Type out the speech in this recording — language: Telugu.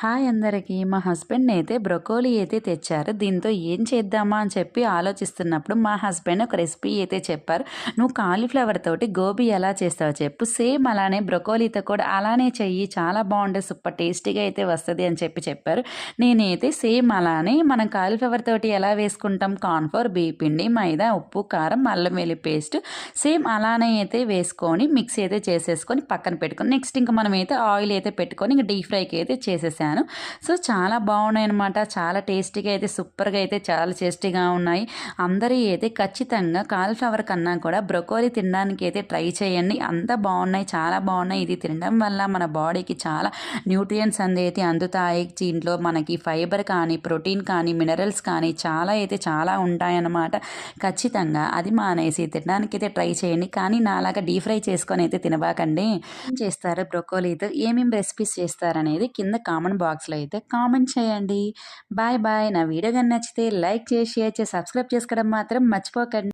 హాయ్ అందరికీ. మా హస్బెండ్ అయితే బ్రొకోలీ అయితే తెచ్చారు. దీంతో ఏం చేద్దామా అని చెప్పి ఆలోచిస్తున్నప్పుడు మా హస్బెండ్ ఒక రెసిపీ అయితే చెప్పారు. నువ్వు కాలీఫ్లవర్ తోటి గోబీ ఎలా చేస్తావో చెప్పు. సేమ్ అలానే బ్రొకోలీతో కూడా అలానే చెయ్యి. చాలా బాగుంటుంది. సూపర్ టేస్టీగా అయితే వస్తుంది అని చెప్పి చెప్పారు. నేనైతే సేమ్ అలానే మనం కాలీఫ్లవర్ తోటి ఎలా వేసుకుంటాం? కార్న్ఫ్లోర్ పిండి మైదా ఉప్పు కారం అల్లం వెల్లి పేస్ట్. సేమ్ అలానే అయితే వేసుకొని మిక్స్ అయితే చేసేసుకొని పక్కన పెట్టుకొని నెక్స్ట్ ఇంకా మనం అయితే ఆయిల్ అయితే పెట్టుకొని ఇంకా డీప్ ఫ్రైకి అయితే చేసేసాను. సో చాలా బాగున్నాయి అనమాట చాలా టేస్టీగా అయితే సూపర్గా అయితే చాలా టేస్టీగా ఉన్నాయి. అందరూ అయితే ఖచ్చితంగా కాలిఫ్లవర్ కన్నా కూడా బ్రొకోలీ తినడానికి అయితే ట్రై చేయండి. అంత బాగున్నాయి చాలా బాగున్నాయి. ఇది తినడం వల్ల మన బాడీకి చాలా న్యూట్రియంట్స్ అనేది అందుతాయి. దీంట్లో మనకి ఫైబర్ కానీ ప్రోటీన్ కానీ మినరల్స్ కానీ చాలా అయితే చాలా ఉంటాయన్నమాట. ఖచ్చితంగా అది మానేసి తినడానికి అయితే ట్రై చేయండి. కానీ నాలాగా డీప్ ఫ్రై చేసుకొని అయితే తినబాకండి. ఏం చేస్తారు బ్రొకోలీతో? ఏమేమి రెసిపీస్ చేస్తారనేది కింద కామెంట్ బాక్స్లో అయితే కామెంట్ చేయండి. Bye bye. నా వీడియో కానీ నచ్చితే లైక్ చేసి షేర్ చేసి సబ్స్క్రైబ్ చేసుకోవడం మాత్రం మర్చిపోకండి.